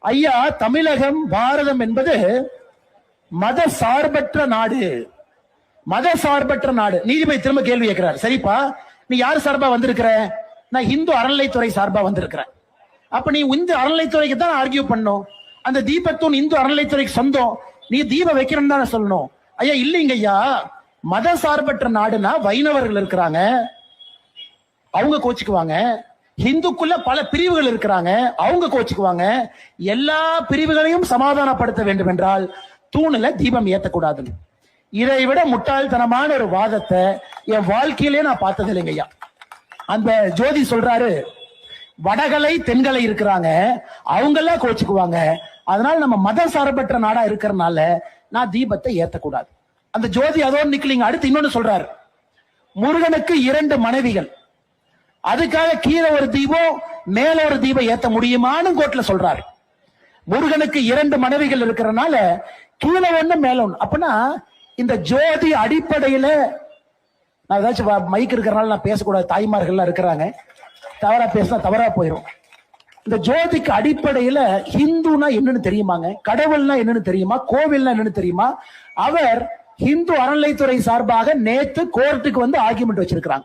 ஐயா தமிழகம் பாரதம் என்பது மத சார்பற்ற நாடு. மத சார்பற்ற நாடு. நீதிபதி திரும்ப கேள்வி கேட்கிறார். சரிப்பா நீ யார் சார்பா வந்திருக்கிற? நான் இந்து அறநிலைத்துறை சார்பா வந்திருக்கிறேன். அப்ப நீ இந்து அறநிலைத்துறைக்கு தான் ஆர்கியூ பண்ணும். அந்த தீபத்தூன் இந்து அறநிலைத்துறைக்கு சொந்தம். நீ தீபம் வைக்கிறேன்னு தானே சொல்லணும். ஐயா இல்லைங்க ஐயா. மத சார்பற்ற நாடுனா வைணவர்கள் இருக்கிறாங்க. அவங்க கோச்சுக்குவாங்க. ஹிந்துக்குள்ள பல பிரிவுகள் இருக்கிறாங்க. அவங்க கோச்சுக்குவாங்க. எல்லா பிரிவுகளையும் சமாதானப்படுத்த வேண்டும் என்றால் தூணுல தீபம் ஏத்தக்கூடாதுன்னு இதை விட முட்டாள்தனமான ஒரு வாதத்தை என் வாழ்க்கையிலே நான் பார்த்தது இல்லைங்க ஐயா. அந்த ஜோதி சொல்றாரு வடகலை தென்கலை இருக்கிறாங்க. அவங்கெல்லாம் கோச்சுக்குவாங்க. அதனால நம்ம மத சார்பற்ற நாடா இருக்கிறனால நான் தீபத்தை ஏத்தக்கூடாது. அந்த ஜோதி அதோடு நிக்கலிங்க. அடுத்து இன்னொன்னு சொல்றாரு முருகனுக்கு இரண்டு மனைவிகள். அதுக்காக கீழே ஒரு தீபம் மேல ஒரு தீபம் ஏத்த முடியுமான்னு கோட்ல சொல்றாரு. முருகனுக்கு இரண்டு மனைவிகள் இருக்கிறனால கீழே ஒண்ணு மேல ஒண்ணு. அப்படின்னா இந்த ஜோதி அடிப்படையில நான் ஏதாச்சும் வ- மைக் இருக்கிறனால நான் பேசக்கூடாது. தாய்மார்கள்லாம் இருக்கிறாங்க. தவறா பேசினா தவறா போயிடும் இந்த ஜோதிக்கு அடிப்படையில ஹிந்துனா என்னன்னு தெரியுமாங்க? கடவுள்னா என்னன்னு தெரியுமா? கோவில்னா என்னன்னு தெரியுமா? அவர் ஹிந்து அறநிலைத்துறை சார்பாக நேத்து கோர்ட்டுக்கு வந்து ஆர்குமெண்ட் வச்சிருக்கிறாங்க.